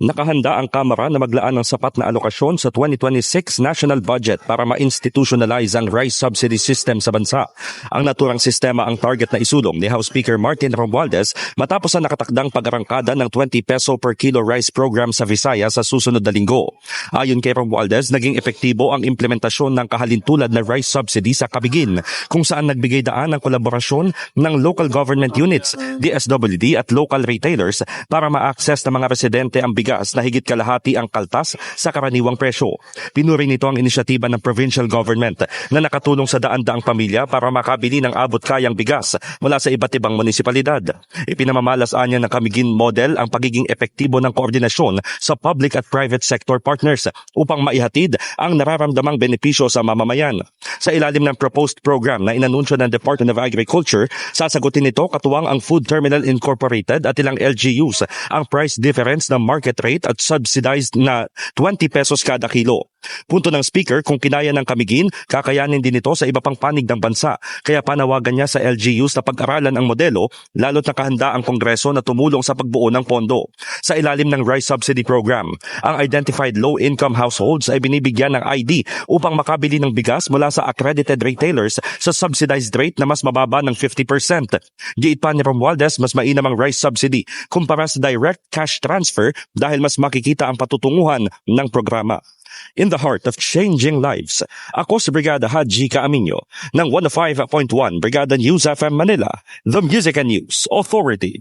Nakahanda ang Kamara na maglaan ng sapat na alokasyon sa 2026 national budget para ma-institutionalize ang rice subsidy system sa bansa. Ang naturang sistema ang target na isulong ni House Speaker Martin Romualdez matapos ang nakatakdang pag-arangkada ng 20 peso per kilo rice program sa Visayas sa susunod na linggo. Ayon kay Romualdez, naging epektibo ang implementasyon ng kahalintulad na rice subsidy sa Kabigin kung saan nagbigay daan ang kolaborasyon ng local government units, DSWD at local retailers para ma-access ng mga residente ang bigas na higit kalahati ang kaltas sa karaniwang presyo. Pinuri nito ang inisyatiba ng provincial government na nakatulong sa daan-daang pamilya para makabili ng abot-kayang bigas mula sa iba't ibang munisipalidad. Ipinamamalas anya ng Kamigin model ang pagiging epektibo ng koordinasyon sa public at private sector partners upang maihatid ang nararamdamang benepisyo sa mamamayan. Sa ilalim ng proposed program na inanunsyo ng Department of Agriculture, sasagutin nito katuwang ang Food Terminal Incorporated at ilang LGUs ang price difference ng market rate at subsidized na 20 pesos kada kilo. Punto ng speaker, kung kinaya ng kamigin, kakayanin din ito sa iba pang panig ng bansa. Kaya panawagan niya sa LGUs na pag-aralan ang modelo, lalo't nakahanda ang Kongreso na tumulong sa pagbuo ng pondo. Sa ilalim ng Rice Subsidy Program, ang identified low-income households ay binibigyan ng ID upang makabili ng bigas mula sa accredited retailers sa subsidized rate na mas mababa ng 50%. Giit pa ni Romualdez, mas mainam ang rice subsidy kumpara sa direct cash transfer dahil mas makikita ang patutunguhan ng programa. In the heart of changing lives, ako si Brigada Haji Kaaminyo ng 105.1 Brigada News FM Manila, the Music and News Authority.